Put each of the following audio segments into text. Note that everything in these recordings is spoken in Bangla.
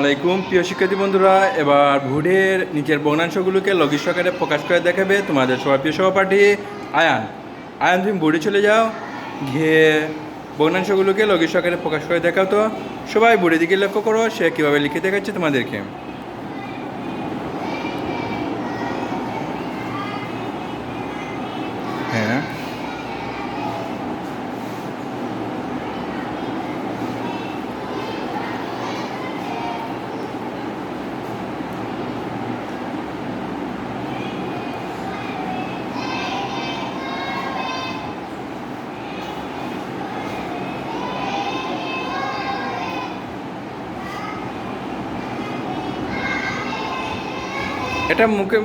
আলাইকুম। প্রিয় শিক্ষার্থী বন্ধুরা, এবার ভুডের নিচের ভগ্নাংশগুলোকে লঘিস সহকারে প্রকাশ করে দেখাবে তোমাদের সবার প্রিয় সহপাঠী আয়ান। আয়ান, তুমি বুড়ি চলে যাও, গিয়ে ভগ্নাংশগুলোকে লঘিস সহকারে প্রকাশ করে দেখাও তো। সবাই বুড়ির দিকে লক্ষ্য করো, সে কীভাবে লিখে দেখাচ্ছে তোমাদেরকে। হ্যাঁ। এটা মুখে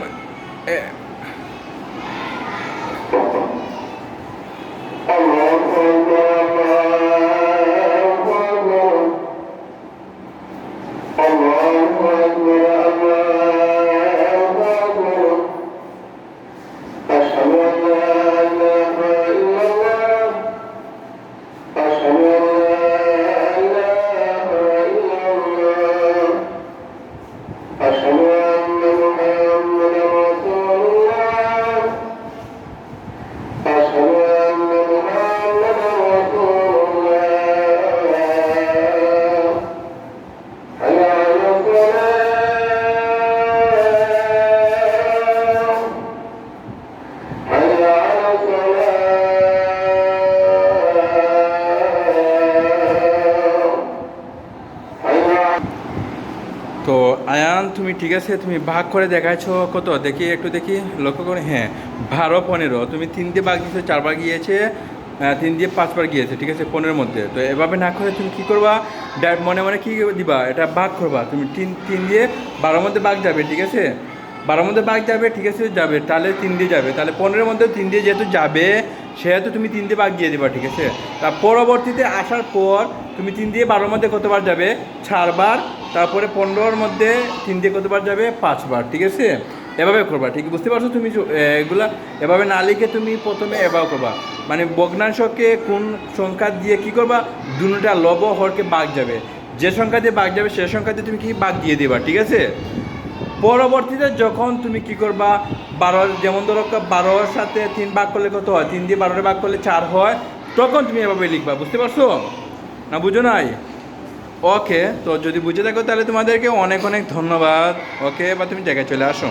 তো আয়ান, তুমি ঠিক আছে? তুমি ভাগ করে দেখাচ্ছো কত? দেখি, একটু দেখি, লক্ষ্য করে। হ্যাঁ বারো, পনেরো। তুমি তিন দিয়ে ভাগ দিয়েছ চারবার গিয়েছে তিন দিয়ে পাঁচবার গিয়েছে, ঠিক আছে পনেরোর মধ্যে। তো এভাবে না করে তুমি কী করবা? মনে মনে কী দিবা? এটা ভাগ করবা। তুমি তিন তিন দিয়ে বারোর মধ্যে ভাগ যাবে, ঠিক আছে? বারোর মধ্যে ভাগ যাবে, ঠিক আছে, যাবে। তাহলে তিন দিয়ে যাবে। তাহলে পনেরোর মধ্যে তিন দিয়ে যেহেতু যাবে সেহেতু তুমি তিন দিয়ে ভাগ দিয়ে দিবা, ঠিক আছে? তার পরবর্তীতে আসার পর তুমি তিন দিয়ে বারোর মধ্যে কতবার যাবে? চারবার, তারপরে পনেরোর মধ্যে তিন দিয়ে কতবার যাবে? পাঁচবার, ঠিক আছে? এভাবে করবা, ঠিক? বুঝতে পারছ তুমি এগুলা? এভাবে না লিখে তুমি প্রথমে এভাবে করবা। মানে ভগ্নাংশকে কোন সংখ্যা দিয়ে কি করবা? দুটা লব হরকে বাঘ যাবে। যে সংখ্যা দিয়ে বাঘ যাবে, সে সংখ্যা দিয়ে তুমি কি বাঘ দিয়ে দিবা, ঠিক আছে? পরবর্তীতে যখন তুমি কি করবা, বারো যেমন ধরো বারোর সাথে তিন ভাগ করলে কত হয়? তিন দিয়ে বারোটা ভাগ করলে চার হয়। তখন তুমি এভাবে লিখবা, বুঝতে পারছ? না বুঝো নাই? ওকে তো যদি বুঝে থাকো তাহলে তোমাদেরকে অনেক অনেক ধন্যবাদ। ওকে বা তুমি জায়গায় চলে আসো।